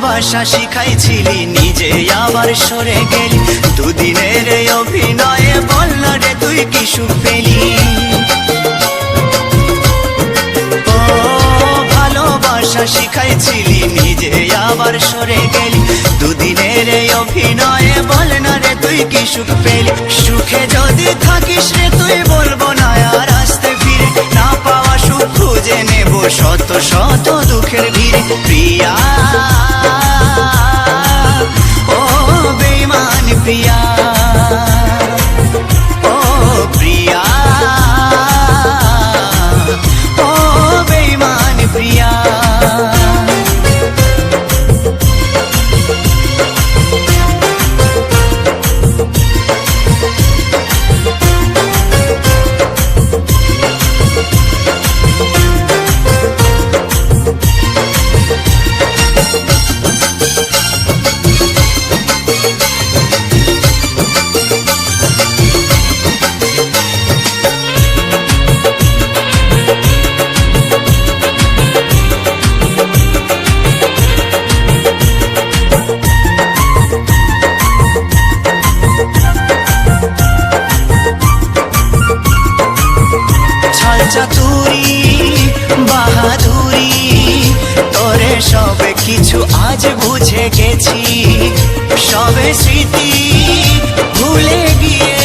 ভালোবাসা শিখাইছিলি, নিজে আবার সরে গেলি। দুদিনের অভিনয়ে বলল রে তুই কি সুখ ও, ভালোবাসা শিখাইছিলি, নিজে আবার সরে গেলি। দুদিনের অভিনয়ে বল না রে তুই কি সুখ পেলি? সুখে যদি থাকিস রে, তুই বলব বেইমান কিছু আজ বুঝে গেছি। সবে স্মৃতি ভুলে গিয়ে,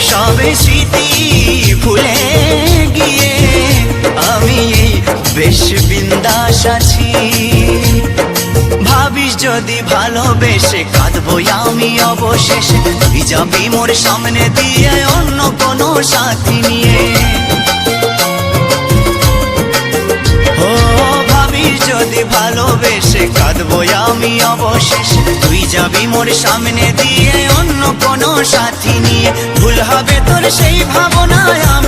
সবে স্মৃতি ভুলে গিয়ে আমি বেশ বিন্দাস আছি। ভাবিস যদি ভালোবেসে কাঁদবো আমি অবশেষে। তুই যাবি মোর সামনে দিয়ে অন্য কোনো সাথী নিয়ে। যদি ভালোবেসে কাঁদবো আমি অবশেষে। তুই যাবি মোর সামনে দিয়ে অন্য কোনো সাথী নিয়ে। ভুল হবে তোর সেই ভাবনায় আমিও